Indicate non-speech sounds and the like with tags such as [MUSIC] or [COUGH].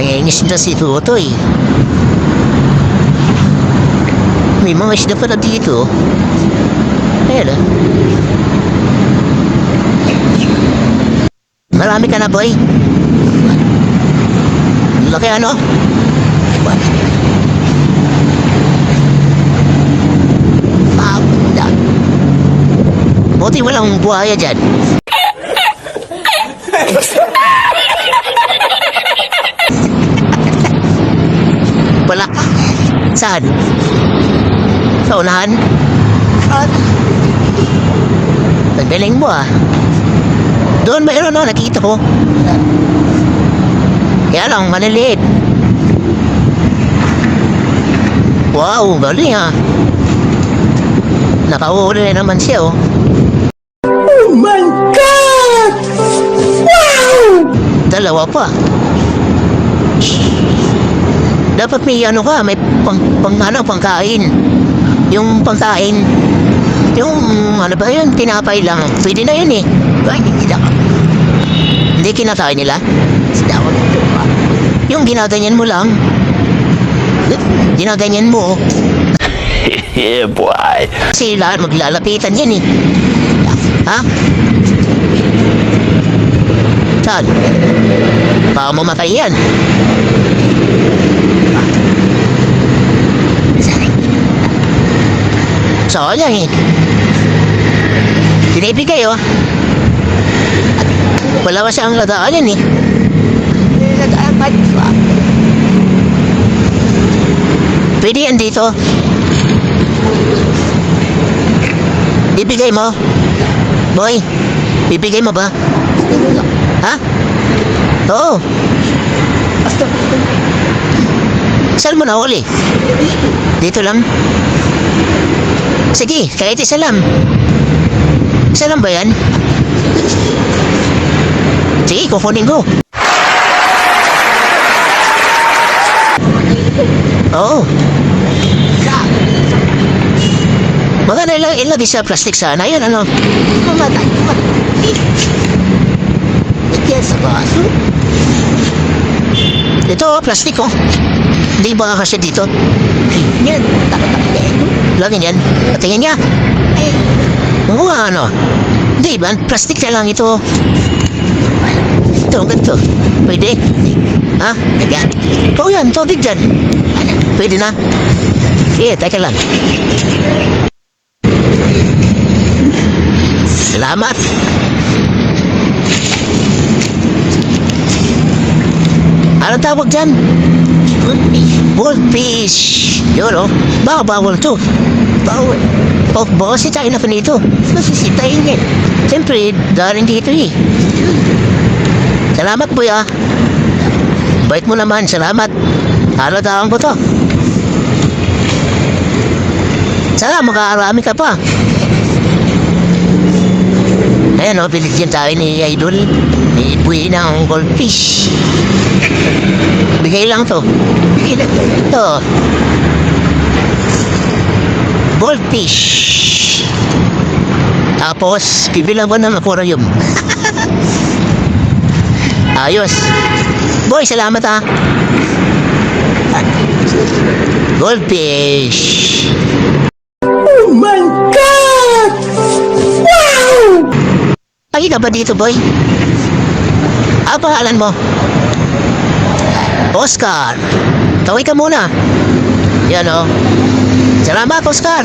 Nangingis na si Tutoy. May mga isda pala dito. Ayan ah. Marami ka na, boy. Laki ano? Pabda. Buti walang buhaya dyan. [LAUGHS] Wala. Saan? Sa unahan? At... Ang galing mo ah. Doon mayroon no, nakita ko. Kaya lang, maliliit. Wow, galing ah. Nakahuli na naman siya oh. Oh my God! Wow! Dalawa pa. Dapat may ano ka, may pang, pang ano, pangkain. Yung pangkain. Yung ano ba yun, tinapay lang. Pwede na yun eh. Ay, hindi na. Hindi kinakain nila. Yung ginaganyan mo lang. Ginaganyan mo. yeah, [LAUGHS] boy. Kasi lahat maglalapitan yan eh. Ha? Saan? Baka mamatay yan. Sayang eh. Binibigay oh. Wala pa siyang ladaanan eh. Ladaanan pa. Pwede yan dito. Bibigay mo? Boy, bibigay mo ba? Ha? Oo. Saan mo na uli? Dito lang? Sige, lang. Isa lang ba yan? Sige, kukunin ko. Oo. Maganda ilang ilagay sa plastic sana. Yan ano. Mamatay. Mamatay. Yan sa baso. Ito, plastic oh. Hindi ba kasi dito? Yan. Lagyan yan. Patingin niya. Oo nga ano. Hindi ba? Plastic na lang ito. Ito, ganito. Pwede? Ha? Yan. Oo yan, tubig dyan. Pwede na. Sige, teka lang. Salamat. Anong tawag dyan? Goldfish. Yun o. Baka bawal to. Bawal. Oh, baka sitayin ako nito. Masisitayin yan. Siyempre, daring dito eh. Salamat po ah. Bait mo naman, salamat. Haladaan ko to. Sana makakarami ka pa. Ayan o, binigyan tayo ni Idol. Ni Buwi ng goldfish. Bigay lang to. Ito. Goldfish. Tapos, bibilang ko ng aquarium. [LAUGHS] Ayos. Boy, salamat ha. Goldfish. Oh my God! Wow! Ay, ka ba dito, boy? Ano pangalan mo? Oscar. Tawag ka muna. Yan, oh. Salamat, Oscar.